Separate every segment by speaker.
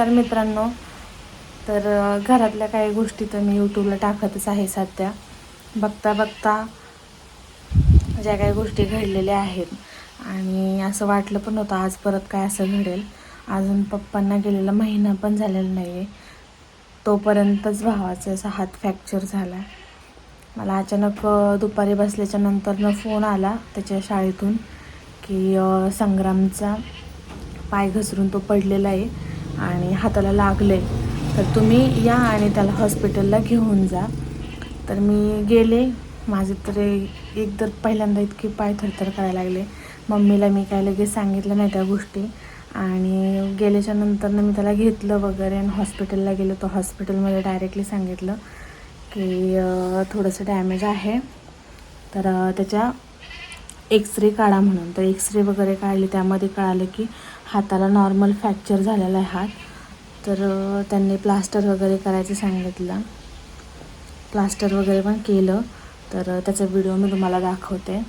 Speaker 1: तर मित्रांनो तर घरातल्या काही गोष्टी तर मी यूट्यूबला टाकतच आहे सध्या. बघता बघता ज्या काही गोष्टी घडलेल्या आहेत. आणि असं वाटलं पण होतं आज परत काय असं घडेल. अजून पप्पांना गेलेला महिना पण झालेला नाही आहे तोपर्यंतच भावाचा असा हात फ्रॅक्चर झाला. मला अचानक दुपारी बसल्याच्या नंतरनं फोन आला त्याच्या शाळेतून की संग्रामचा पाय घसरून तो पडलेला आहे. आणि हाताला लागले तर तुम्ही या आणि त्याला हॉस्पिटलला घेऊन जा. तर मी गेले. माझे तर एक तर पहिल्यांदा इतके पाय थरथर करायला लागले. मम्मीला मी काय लगेच सांगितलं नाही त्या गोष्टी. आणि गेल्याच्या नंतरनं मी त्याला घेतलं वगैरे आणि हॉस्पिटलला गेलो. तर हॉस्पिटलमध्ये डायरेक्टली सांगितलं की थोडंसं डॅमेज आहे. तर त्याच्या एक्सरे काढा म्हणून. तर एक्सरे वगैरे काढले. त्यामध्ये कळालं की हाताला नॉर्मल फ्रॅक्चर झालेला आहे हात. तर त्यांनी प्लास्टर वगैरे करायचं सांगितलं. प्लास्टर वगैरे पण केलं. तर त्याचा व्हिडिओ मी तुम्हाला दाखवते.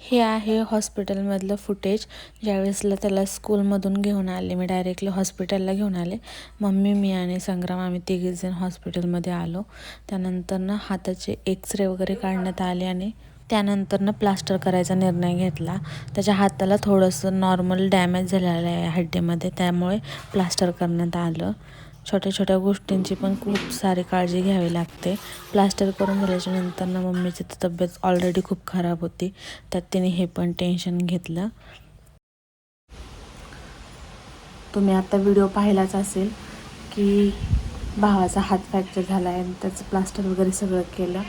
Speaker 1: हे आहे हॉस्पिटलमधलं फुटेज ज्यावेळेसला त्याला स्कूलमधून घेऊन आले मी डायरेक्टली हॉस्पिटलला घेऊन आले. मम्मी मी आणि संग्राम आम्ही तिघीजण हॉस्पिटलमध्ये आलो. त्यानंतर ना हाताचे एक्सरे वगैरे काढण्यात आले आणि त्यानंतरनं प्लास्टर करायचा निर्णय घेतला. त्याच्या हाताला थोडंसं नॉर्मल डॅमेज झालेलं आहे हड्डीमध्ये त्यामुळे प्लास्टर करण्यात आलं. छोट्या छोट्या गोष्टींची पण खूप सारी काळजी घ्यावी लागते. प्लास्टर करून झाल्याच्या नंतरनं मम्मीची तर तब्येत ऑलरेडी खूप खराब होती. त्यात तिने हे पण टेन्शन घेतलं. तुम्ही आता व्हिडिओ पाहिलाच असेल की भावाचा हात फ्रॅक्चर झाला आहे आणि त्याचं प्लास्टर वगैरे सगळं केलं.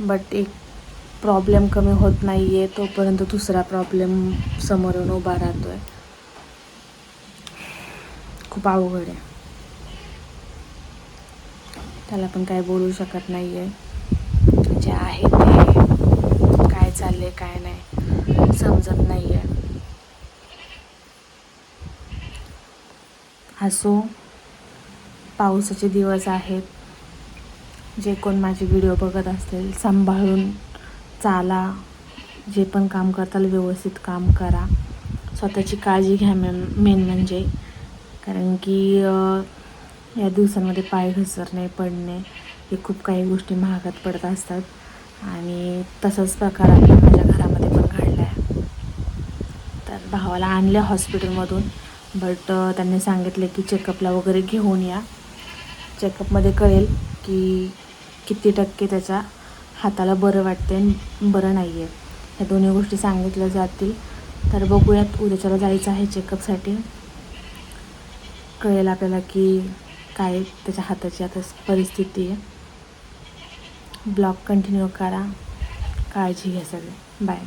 Speaker 1: बट एक प्रॉब्लेम कमी होत नाही आहे तोपर्यंत दुसरा प्रॉब्लेम समोर येऊन उभा राहतो आहे खूप अवघड आहे. त्याला पण काय बोलू शकत नाही आहे जे आहे ते. काय चाललंय काय नाही. समजत नाही आहे असो पावसाचे दिवस आहेत. जे कोण माझे व्हिडिओ बघत असतील सांभाळून चाला जे पण काम करताल व्यवस्थित काम करा. स्वतःची काळजी घ्या मेन मेन म्हणजे. कारण की या दिवसांमध्ये पाय घसरणे पडणे हे खूप काही गोष्टी महागात पडत असतात. आणि तसाच प्रकार आहे माझ्या घरामध्ये पण घडला आहे तर भावाला आणले हॉस्पिटलमधून बट त्यांनी सांगितले की चेकअपला वगैरे घेऊन या. चेकअपमध्ये कळेल की किती टक्के त्याचा हाताला बरं वाटते आणि बरं नाही आहे ह्या दोन्ही गोष्टी सांगितल्या जातील. तर बघूयात उद्याच्याला जायचं आहे चेकअपसाठी कळेल आपल्याला की काय त्याच्या हाताची आता परिस्थिती आहे. ब्लॉग कंटिन्यू करा. काळजी घ्या सगळे. बाय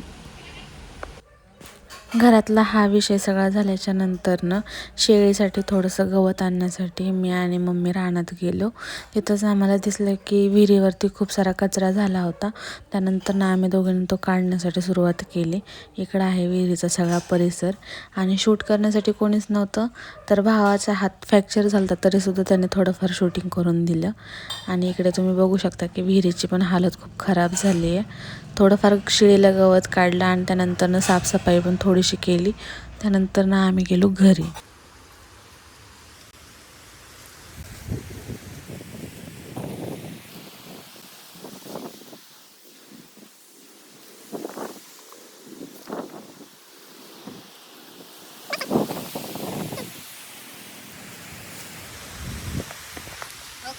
Speaker 1: घरातला हा विषय सगळा झाल्याच्या नंतरनं शेळीसाठी थोडंसं गवत आणण्यासाठी मी आणि मम्मी रानात गेलो. तिथंच आम्हाला दिसलं की विहिरीवरती खूप सारा कचरा झाला होता. त्यानंतर ना आम्ही दोघांनी तो काढण्यासाठी सुरुवात केली. इकडं आहे विहिरीचा सगळा परिसर. आणि शूट करण्यासाठी कोणीच नव्हतं. तर भावाचा हात फ्रॅक्चर झाला होता तरीसुद्धा त्याने थोडंफार शूटिंग करून दिलं. आणि इकडे तुम्ही बघू शकता की विहिरीची पण हालत खूप खराब झाली आहे. थोडंफार शिळीला गवत काढलं आणि त्यानंतरनं साफसफाई पण थोडीशी केली. त्यानंतरनं आम्ही गेलो घरी.
Speaker 2: हो